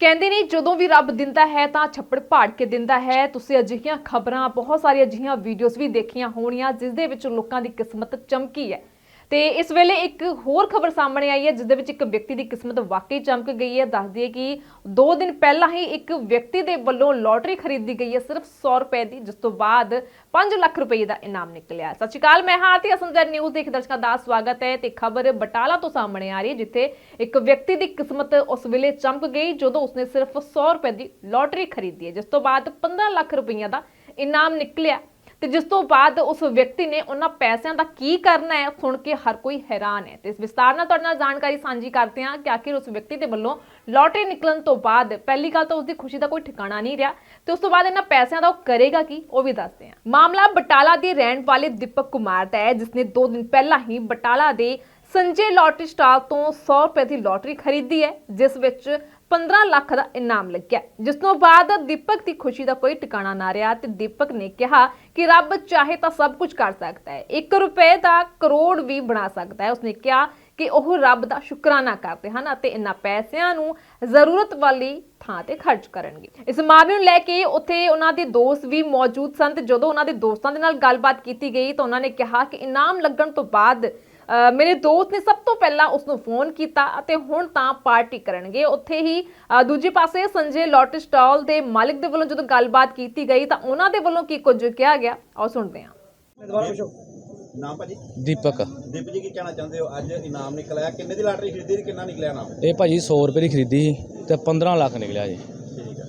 ਕਹਿੰਦੇ ਨੇ, ਜਦੋਂ ਵੀ ਰੱਬ ਦਿੰਦਾ ਹੈ ਤਾਂ ਛੱਪੜ ਪਾੜ ਕੇ ਦਿੰਦਾ ਹੈ। ਤੁਸੀਂ ਅਜਿਹੀਆਂ ਖਬਰਾਂ, ਬਹੁਤ ਸਾਰੀਆਂ ਅਜਿਹੀਆਂ ਵੀਡੀਓਜ਼ ਵੀ ਦੇਖੀਆਂ ਹੋਣੀਆਂ, ਜਿਸ ਦੇ ਵਿੱਚ ਲੋਕਾਂ ਦੀ ਕਿਸਮਤ ਚਮਕੀ ਹੈ। ਤੇ ਇਸ ਵੇਲੇ ਇੱਕ ਹੋਰ ਖਬਰ ਸਾਹਮਣੇ ਆਈ ਹੈ, ਜਿਸ ਦੇ ਵਿੱਚ ਇੱਕ ਵਿਅਕਤੀ ਦੀ ਕਿਸਮਤ ਵਾਕਈ ਚਮਕ ਗਈ ਹੈ। ਦੱਸਦੀ ਹੈ ਕਿ 2 ਦਿਨ ਪਹਿਲਾਂ ਹੀ ਇੱਕ ਵਿਅਕਤੀ ਦੇ ਵੱਲੋਂ ਲੋਟਰੀ ਖਰੀਦੀ ਗਈ ਹੈ, ਸਿਰਫ 100 ਰੁਪਏ ਦੀ, ਜਿਸ ਤੋਂ ਬਾਅਦ 5 ਲੱਖ ਰੁਪਏ ਦਾ ਇਨਾਮ ਨਿਕਲਿਆ। ਸਤਿ ਸ਼੍ਰੀ ਅਕਾਲ, ਮੈਂ ਹਾਂ ਤੇ ਅਸਮਜਰ ਨਿਊਜ਼ ਦੇ ਦਰਸ਼ਕਾਂ ਦਾ ਸਵਾਗਤ ਹੈ ਤੇ ਖਬਰ ਬਟਾਲਾ ਤੋਂ ਸਾਹਮਣੇ ਆ ਰਹੀ ਹੈ, ਜਿੱਥੇ ਇੱਕ ਵਿਅਕਤੀ ਦੀ ਕਿਸਮਤ ਉਸ ਵੇਲੇ ਚਮਕ ਗਈ, ਜਦੋਂ ਉਸਨੇ ਸਿਰਫ 100 ਰੁਪਏ ਦੀ ਲੋਟਰੀ ਖਰੀਦੀ ਹੈ, ਜਿਸ ਤੋਂ ਬਾਅਦ 15 ਲੱਖ ਰੁਪਈਆ ਦਾ ਇਨਾਮ ਨਿਕਲਿਆ। ਤੇ ਜਿਸ ਤੋਂ ਬਾਅਦ ਉਸ ਵਿਅਕਤੀ ਨੇ ਉਹਨਾਂ ਪੈਸਿਆਂ ਦਾ ਕੀ ਕਰਨਾ ਹੈ, ਸੁਣ ਕੇ ਹਰ ਕੋਈ ਹੈਰਾਨ ਹੈ। ਤੇ ਇਸ ਵਿਸਤਾਰ ਨਾਲ ਤੁਹਾਡੇ ਨਾਲ ਜਾਣਕਾਰੀ ਸਾਂਝੀ ਕਰਦੇ ਹਾਂ ਕਿ ਆਖਿਰ ਉਸ ਵਿਅਕਤੀ ਦੇ ਵੱਲੋਂ ਲੋਟਰੀ ਨਿਕਲਣ ਤੋਂ ਬਾਅਦ ਪਹਿਲੀ ਗੱਲ ਤਾਂ ਉਸ ਦੀ ਖੁਸ਼ੀ ਦਾ ਕੋਈ ਠਿਕਾਣਾ ਨਹੀਂ ਰਿਹਾ ਤੇ ਉਸ ਤੋਂ ਬਾਅਦ ਇਹਨਾਂ ਪੈਸਿਆਂ ਦਾ ਉਹ ਕਰੇਗਾ ਕੀ, ਉਹ ਵੀ ਦੱਸਦੇ ਹਾਂ। ਮਾਮਲਾ ਬਟਾਲਾ ਦੇ ਰਹਿਣ ਵਾਲੇ ਦੀਪਕ ਕੁਮਾਰ ਦਾ ਹੈ ਜਿਸ ਨੇ 2 ਦਿਨ ਪਹਿਲਾਂ ਹੀ ਬਟਾਲਾ ਦੇ ਸੰਜੇ ਲੋਟਰੀ ਸਟਾਲ ਤੋਂ 100 ਰੁਪਏ ਦੀ ਲੋਟਰੀ ਖਰੀਦੀ ਹੈ, ਜਿਸ ਵਿੱਚ 15 ਲੱਖ ਦਾ ਇਨਾਮ ਲੱਗਿਆ। ਜਿਸ ਤੋਂ ਬਾਅਦ ਦੀਪਕ ਦੀ ਖੁਸ਼ੀ ਦਾ ਕੋਈ ਟਿਕਾਣਾ ਨਾ ਰਿਹਾ ਤੇ ਦੀਪਕ ਨੇ ਕਿਹਾ ਕਿ ਰੱਬ ਚਾਹੇ ਤਾਂ ਸਭ ਕੁਝ ਕਰ ਸਕਦਾ ਹੈ। 1 ਰੁਪਏ ਦਾ ਕਰੋੜ ਵੀ ਬਣਾ ਸਕਦਾ ਹੈ। ਉਸਨੇ ਕਿਹਾ ਕਿ ਉਹ ਰੱਬ ਦਾ ਸ਼ੁਕਰਾਨਾ ਕਰਦੇ ਹਨ ਅਤੇ ਇਹਨਾਂ ਪੈਸਿਆਂ ਨੂੰ ਜ਼ਰੂਰਤ ਵਾਲੀ ਥਾਂ ਤੇ ਖਰਚ ਕਰਨਗੇ। ਇਸ ਮਾਮਲੇ ਨੂੰ ਲੈ ਕੇ ਉੱਥੇ ਉਹਨਾਂ ਦੇ ਦੋਸਤ ਵੀ ਮੌਜੂਦ ਸਨ ਤੇ ਜਦੋਂ ਉਹਨਾਂ ਦੇ ਦੋਸਤਾਂ ਦੇ ਨਾਲ ਗੱਲਬਾਤ ਕੀਤੀ ਗਈ ਤਾਂ ਉਹਨਾਂ ਨੇ ਕਿਹਾ ਕਿ ਇਨਾਮ ਲੱਗਣ ਤੋਂ ਬਾਅਦ ਮੇਰੇ ਦੋਸਤ ਨੇ ਸਭ ਤੋਂ ਪਹਿਲਾਂ ਉਸ ਨੂੰ ਫੋਨ ਕੀਤਾ ਅਤੇ ਹੁਣ ਤਾਂ ਪਾਰਟੀ ਕਰਨਗੇ। ਉੱਥੇ ਹੀ ਦੂਜੇ ਪਾਸੇ ਸੰਜੇ ਲੋਟਰੀ ਸਟਾਲ ਦੇ ਮਾਲਕ ਦੇ ਵੱਲੋਂ ਜਦੋਂ ਗੱਲਬਾਤ ਕੀਤੀ ਗਈ ਤਾਂ ਉਹਨਾਂ ਦੇ ਵੱਲੋਂ ਕੀ ਕੁਝ ਕਿਹਾ ਗਿਆ? ਆਓ ਸੁਣਦੇ ਹਾਂ। ਦੁਬਾਰਾ ਪੁੱਛੋ। ਨਾਮ ਭਾਜੀ? ਦੀਪਕ। ਦੀਪ ਜੀ ਕੀ ਕਹਿਣਾ ਚਾਹੁੰਦੇ ਹੋ? ਅੱਜ ਇਨਾਮ ਨਿਕਲਿਆ। ਕਿੰਨੇ ਦੀ ਲਾਟਰੀ ਖਰੀਦੀ ਤੇ ਕਿੰਨਾ ਨਿਕਲਿਆ ਨਾਮ ਇਹ ਭਾਜੀ 100 ਰੁਪਏ ਦੀ ਖਰੀਦੀ ਸੀ ਤੇ 15 ਲੱਖ ਨਿਕਲਿਆ ਜੀ। ਠੀਕ ਹੈ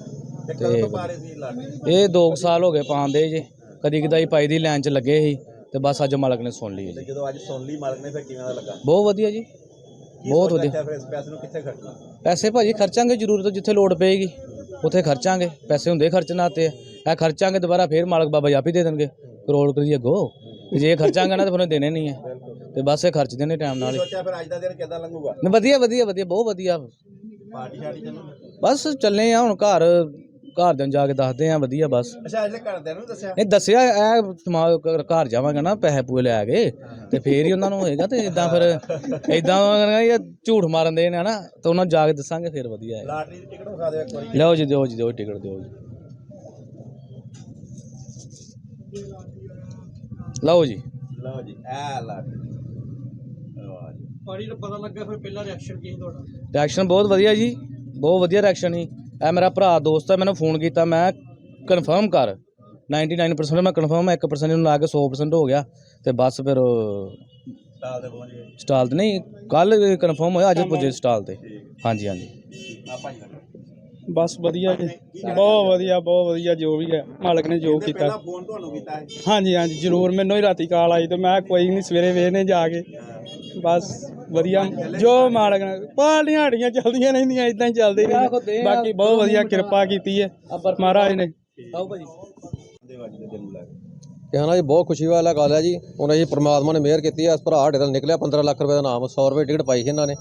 ਤੇ ਕਦੋਂ ਤੋਂ ਪਾ ਰਹੇ ਸੀ ਲਾਟਰੀ? ਇਹ 2 ਸਾਲ ਹੋ ਗਏ ਪਾਉਂਦੇ ਜੀ। ਕਦੀ ਕਦਾਈ ਪਾਈ ਦੀ ਲਾਈਨ 'ਚ ਲੱਗੇ ਸੀ। ਤੇ ਬਸ ਅੱਜ ਮਾਲਕ ਨੇ ਸੁਣ ਲਈ ਹੈ ਤੇ ਜੀ। ਜਦੋਂ ਅੱਜ ਸੁਣ ਲਈ ਮਾਲਕ ਨੇ ਫਿਰ ਕਿਵੇਂ ਦਾ ਲੱਗਾ? ਬਹੁਤ ਵਧੀਆ ਜੀ। ਕੀ ਬਹੁਤ ਵਧੀਆ। ਫਿਰ ਇਸ ਪੈਸੇ ਨੂੰ ਕਿੱਥੇ ਖਰਚਣਾ? ਪੈਸੇ ਭਾਜੀ ਖਰਚਾਂਗੇ ਜ਼ਰੂਰਤ ਜਿੱਥੇ ਲੋੜ ਪਏਗੀ ਉੱਥੇ ਖਰਚਾਂਗੇ। ਪੈਸੇ ਹੁੰਦੇ ਖਰਚਣ ਆਤੇ ਇਹ ਖਰਚਾਂਗੇ ਦੁਬਾਰਾ ਫੇਰ ਮਾਲਕ ਬਾਬਾ ਆਪੀ ਦੇ ਦੇਣਗੇ। ਕਰੋੜ ਕਰੀ ਅੱਗੋ। ਤੇ ਜੇ ਖਰਚਾਂਗੇ ਨਾ ਤਾਂ ਫਿਰ ਉਹਨੇ ਦੇਣੇ ਨਹੀਂ ਹੈ ਤੇ ਬਸ ਇਹ ਖਰਚਦੇ ਨੇ ਟਾਈਮ ਨਾਲ ਹੀ। ਸੋਚਿਆ ਫਿਰ ਅੱਜ ਦਾ ਦਿਨ ਕਿੱਦਾਂ ਲੰਘੂਗਾ? ਵਧੀਆ ਵਧੀਆ ਵਧੀਆ ਬਹੁਤ ਵਧੀਆ। ਪਾਰਟੀ ਸ਼ਾਰਟੀ ਚੱਲੂ ਬਸ ਚੱਲੇ ਆ ਹੁਣ ਘਰ। ਘਰ ਦੇ ਜਾ ਕੇ ਦੱਸਦੇ ਆ ਵਧੀਆ ਬਸ। ਅੱਛਾ ਅਜੇ ਘਰਦਿਆਂ ਨੂੰ ਦੱਸਿਆ? ਇਹ ਦੱਸਿਆ ਇਹ ਦਿਮਾਗ ਘ- ਘਰ ਜਾਵਾਂਗਾ ਨਾ ਪੈਸੇ ਪੂਏ ਲੈ ਕੇ ਤੇ ਫੇਰ ਹੀ ਉਹਨਾਂ ਨੂੰ ਹੋਏਗਾ ਤੇ ਇਦਾਂ ਫਿਰ ਇਦਾਂ ਇਹ ਝੂਠ ਮਾਰਨ ਦੇ ਨੇ ਨਾ ਤੇ ਉਹਨਾਂ ਨੂੰ ਜਾ ਕੇ ਦੱਸਾਂਗੇ ਫਿਰ ਵਧੀਆ ਹੈ। ਲਾਟਰੀ ਦੀ ਟਿਕਟ ਵਿਖਾ ਦਿਓ ਇੱਕ ਵਾਰੀ। ਲਓ ਜੀ ਦਿਓ ਜੀ ਦਿਓ ਟਿਕਟ ਦਿਓ ਜੀ। ਲਓ ਜੀ। ਲਓ ਜੀ ਐ ਲਾਟਰੀ ਵਾਹ ਜੀ। ਪਾਣੀ ਦਾ ਪਤਾ ਲੱਗਾ ਫਿਰ ਪਹਿਲਾ ਰਿਐਕਸ਼ਨ ਕੀ ਸੀ ਤੁਹਾਡਾ? ਰਿਐਕਸ਼ਨ ਬਹੁਤ ਵਧੀਆ ਜੀ ਬਹੁਤ ਵਧੀਆ ਰਿਐਕਸ਼ਨ ਸੀ। ਇਹ ਮੇਰਾ ਭਰਾ ਦੋਸਤ ਹੈ ਮੈਨੂੰ ਫੋਨ ਕੀਤਾ ਮੈਂ ਕਨਫਰਮ ਕਰ। 99% ਮੈਂ ਕਨਫਰਮ 1% ਨੂੰ ਲਾ ਕੇ 100% ਹੋ ਗਿਆ ਤੇ ਬਸ ਫਿਰ ਸਟਾਲ ਤੇ ਪਹੁੰਚ ਗਏ। ਸਟਾਲ ਤੇ ਨਹੀਂ ਕੱਲ ਕਨਫਰਮ ਹੋਇਆ ਅੱਜ ਪੁੱਜੇ ਸਟਾਲ ਤੇ। ਹਾਂਜੀ ਹਾਂਜੀ। ਬਸ ਵਧੀਆ ਜੀ। ਬਹੁਤ ਵਧੀਆ ਬਹੁਤ ਵਧੀਆ ਜੋ ਵੀ ਹੈ। ਮਾਲਕ ਨੇ ਜੋ ਕੀਤਾ। ਪਹਿਲਾਂ ਫੋਨ ਤੁਹਾਨੂੰ ਕੀਤਾ ਹੈ? ਹਾਂਜੀ ਹਾਂਜੀ ਜ਼ਰੂਰ। ਮੈਨੂੰ ਹੀ ਰਾਤੀ ਕਾਲ ਆਈ ਤੇ ਮੈਂ ਕੋਈ ਨਹੀਂ ਸਵੇਰੇ ਵੇਖਨੇ ਜਾ ਕੇ। ਬਸ ਵਧੀਆ। ਜੋ ਮਾਲਕ ਨੇ ਪਾਲੀਆਂ ਹੜੀਆਂ ਚੱਲਦੀਆਂ ਰਹਿੰਦੀਆਂ ਇਦਾਂ ਹੀ ਚੱਲਦੇ ਰਹਿੰਦੇ। ਬਾਕੀ ਬਹੁਤ ਵਧੀਆ ਕਿਰਪਾ ਕੀਤੀ ਹੈ। ਮਹਾਰਾਜ ਨੇ। ਆਓ ਭਾਜੀ। ਨੂੰ ਕਹਿਣਾ ਜੀ ਬਹੁਤ ਖੁਸ਼ੀ ਵਾਲਾ ਗੱਲ ਹੈ ਜੀ। ਉਹਨਾਂ ਜੀ ਪ੍ਰਮਾਤਮਾ ਨੇ ਮਿਹਰ ਕੀਤੀ ਹੈ ਇਸ ਭਰਾ ਸਾਡੇ ਦਾ ਨਿਕਲਿਆ 15 ਲੱਖ ਰੁਪਏ ਦਾ ਨਾਮ 100 ਰੁਪਏ ਟਿਕਟ ਪਾਈ ਸੀ ਇਹਨਾਂ ਨੇ।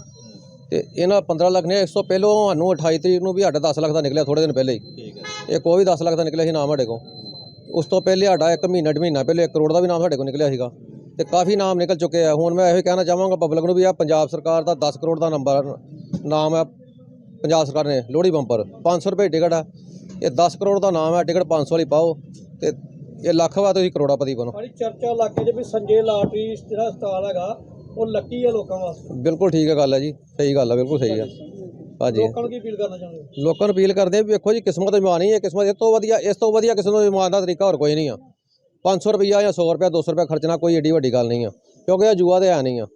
ਤੇ ਇਹਨਾਂ 15 ਲੱਖ ਨੇ ਇਸ ਤੋਂ ਪਹਿਲਾਂ ਸਾਨੂੰ 28 ਤਰੀਕ ਨੂੰ ਵੀ ਸਾਡਾ 10 ਲੱਖ ਦਾ ਨਿਕਲਿਆ ਥੋੜੇ ਦਿਨ ਪਹਿਲੇ ਹੀ। ਇਹ ਕੋਈ 10 ਲੱਖ ਦਾ ਨਿਕਲਿਆ ਸੀ ਨਾਮ ਸਾਡੇ ਕੋਲ। ਉਸ ਤੋਂ ਪਹਿਲੇ ਸਾਡਾ ਇੱਕ ਮਹੀਨਾ ਡੇਢ ਮਹੀਨਾ ਪਹਿਲੇ 1 ਕਰੋੜ ਦਾ ਵੀ ਨਾਮ ਸਾਡੇ ਕੋਲ ਨਿਕਲਿਆ ਸੀਗਾ। ਤੇ ਕਾਫੀ ਨਾਮ ਨਿਕਲ ਚੁੱਕੇ ਆ। ਹੁਣ ਮੈਂ ਇਹੋ ਕਹਿਣਾ ਚਾਹਾਂਗਾ ਪਬਲਿਕ ਨੂੰ ਵੀ ਆ ਪੰਜਾਬ ਸਰਕਾਰ ਦਾ 10 ਕਰੋੜ ਦਾ ਨੰਬਰ ਨਾਮ ਹੈ ਪੰਜਾਬ ਸਰਕਾਰ ਨੇ ਲੋਹੜੀ ਬੰਪਰ। 500 ਰੁਪਏ ਟਿਕਟ ਆ। ਇਹ 10 ਕਰੋੜ ਦਾ ਨਾਮ ਹੈ ਟਿਕਟ 500 ਵਾਲੀ ਪਾਓ ਤੇ ਇਹ ਲੱਖ ਵਾ ਤੁਸੀਂ ਕਰੋੜਾਪਤੀ ਬਣੋ। ਪਾਣੀ ਚਰਚਾ ਇਲਾਕੇ 'ਚ ਵੀ ਸੰਜੇ ਲਾਟਰੀ ਜਿਹੜਾ ਸਟਾਲ ਹੈਗਾ ਉਹ ਲੱਕੀ ਹੈ ਲੋਕਾਂ ਵਾਸਤੇ। ਬਿਲਕੁਲ ਠੀਕ ਹੈ ਗੱਲ ਹੈ ਜੀ ਸਹੀ ਗੱਲ ਹੈ ਬਿਲਕੁਲ ਸਹੀ ਹੈ ਹਾਂਜੀ ਲੋਕਾਂ ਨੂੰ ਕੀ ਅਪੀਲ ਕਰਨਾ ਚਾਹੁੰਦੇ ਲੋਕਾਂ ਨੂੰ ਅਪੀਲ ਕਰਦੇ ਆ ਵੀ ਵੇਖੋ ਜੀ ਕਿਸਮਤ ਇਮਾਨ ਹੀ ਹੈ ਕਿਸਮਤ ਇਸ ਤੋਂ ਵਧੀਆ ਇਸ ਤੋਂ ਵਧੀਆ ਕਿਸੇ ਨੂੰ ਇਮਾਨ ਦਾ ਤਰੀਕਾ ਹੋਰ ਕੋਈ ਨਹੀਂ ਆ। 500 ਰੁਪਈਆ ਜਾਂ 100 ਰੁਪਇਆ 200 ਰੁਪਇਆ ਖਰਚਣਾ ਕੋਈ ਏਡੀ ਵੱਡੀ ਗੱਲ ਨਹੀਂ ਆ, ਕਿਉਂਕਿ ਇਹ ਜੂਆ ਤੇ ਹੈ ਨਹੀਂ ਆ।